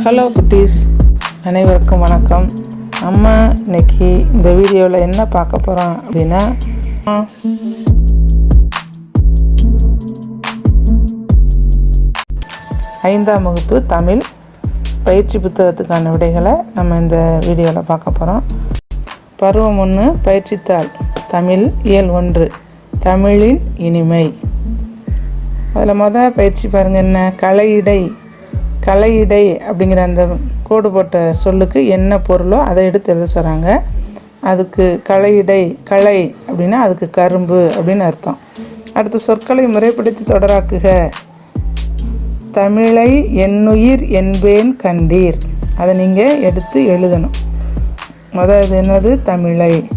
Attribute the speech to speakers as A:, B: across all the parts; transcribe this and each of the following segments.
A: Hello குட்டீஸ். அனைவருக்கும் வணக்கம். அம்மா இன்னைக்கு இந்த வீடியோவில் என்ன பார்க்க போகிறோம் அப்படின்னா ஐந்தாம் வகுப்பு தமிழ் பயிற்சி புத்தகத்துக்கான விடைகளை நம்ம இந்த வீடியோவில் பார்க்க போகிறோம் பருவம் ஒன்று பயிற்சித்தாள். தமிழ் இயல் ஒன்று தமிழின் இனிமை. அதில் மொதல் பயிற்சி பாருங்கள் என்ன? கலையிடை. கலையிடை அப்படிங்கிற அந்த கோடு போட்ட சொல்லுக்கு என்ன பொருளோ அதை எடுத்து எழுத சொல்கிறாங்க அதுக்கு கலையிடை களை அப்படின்னா அதுக்கு கரும்பு அப்படின்னு அர்த்தம். அடுத்து சொற்களை முறைப்படுத்தி தொடராக்குக. தமிழை என்னுயிர் என்பேன் கண்டீர். அதை நீங்கள் எடுத்து எழுதணும். மொதல் இது என்னது? தமிழை.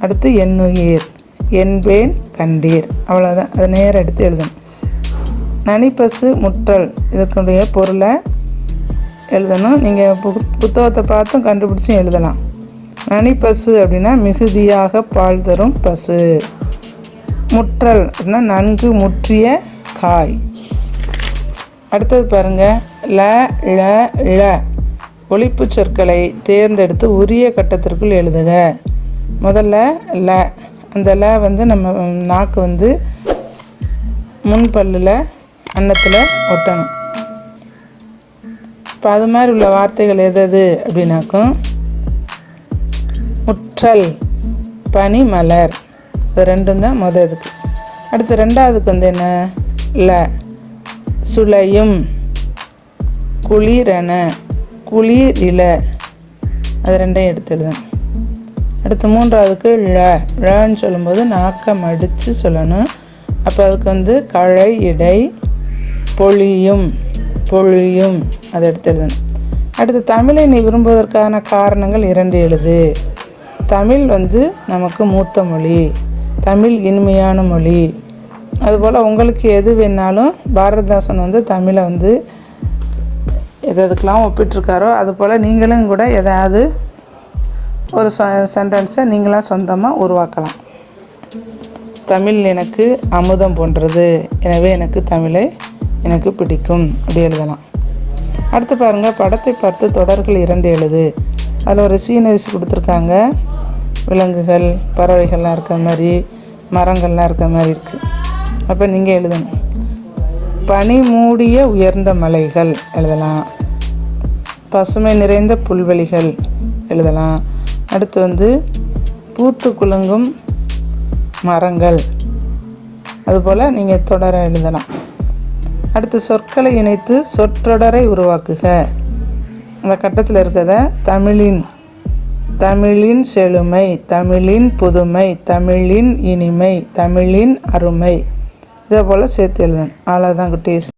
A: அடுத்து என்னுயிர் என்பேன் கண்டீர். அவ்வளோதான் அதை நேரம் எடுத்து எழுதணும். நனிப்பசு முற்றல் இதற்குடைய பொருளை எழுதணும். நீங்கள் பு புத்தகத்தை பார்த்தும் கண்டுபிடிச்சும் எழுதலாம். நனிப்பசு அப்படின்னா மிகுதியாக பால் தரும் பசு. முற்றல் அப்படின்னா நன்கு முற்றிய காய். அடுத்தது பாருங்கள் ல ழ ழ. ஒழிப்பு சொற்களை தேர்ந்தெடுத்து உரிய கட்டத்திற்குள் எழுதுக. முதல்ல ல. அந்த ல வந்து நம்ம நாக்கு வந்து முன்பல்லில் அன்னத்தில் ஒட்டணும். இப்போ அது மாதிரி உள்ள வார்த்தைகள் எது எது அப்படின்னாக்கும் முற்றல் பனிமலர். இது ரெண்டும் தான் முத இதுக்கு. அடுத்து ரெண்டாவதுக்கு வந்து என்ன? ல சுளையும் குளிரென குளிரில. அது ரெண்டையும் எடுத்துடுதேன் அடுத்து மூன்றாவதுக்கு ழ ழன்னு சொல்லும்போது நாக்கை மடித்து சொல்லணும். அப்போ அதுக்கு வந்து களை இடை பொழியும் பொழியும். அதை எடுத்து அடுத்து தமிழை நீ விரும்புவதற்கான காரணங்கள் இரண்டு எழுது. தமிழ் வந்து நமக்கு மூத்த மொழி. தமிழ் இனிமையான மொழி. அதுபோல் உங்களுக்கு எது வேணாலும் பாரதிதாசன் வந்து தமிழை வந்து எது எதுக்கெலாம் ஒப்பிட்டுருக்காரோ அதுபோல் நீங்களும் கூட எதாவது ஒரு சென்டென்ஸை நீங்களாக சொந்தமாக உருவாக்கலாம். தமிழ் எனக்கு அமுதம் போன்றது. எனவே எனக்கு தமிழை எனக்கு பிடிக்கும் அப்படி எழுதலாம். அடுத்து பாருங்கள் படத்தை பார்த்து தொடர்கள் இரண்டு எழுது. அதில் ஒரு சீனரிஸ் கொடுத்துருக்காங்க. விலங்குகள் பறவைகள்லாம் இருக்க மாதிரி மரங்கள்லாம் இருக்க மாதிரி இருக்குது அப்போ நீங்கள் எழுதணும். பனி மூடிய உயர்ந்த மலைகள் எழுதலாம். பசுமை நிறைந்த புல்வெளிகள் எழுதலாம். அடுத்து வந்து பூத்து குலுங்கும் மரங்கள். அதுபோல் நீங்கள் தொடர எழுதலாம். அடுத்து சொற்களை இணைத்து சொற்றொடரை உருவாக்குக. அந்த கட்டத்தில் இருக்கிறத தமிழின் தமிழின் செழுமை தமிழின் புதுமை தமிழின் இனிமை தமிழின் அருமை இதே போல் சேர்த்து எழுதணும் அவ்வளோதான் குட்டீஸ்.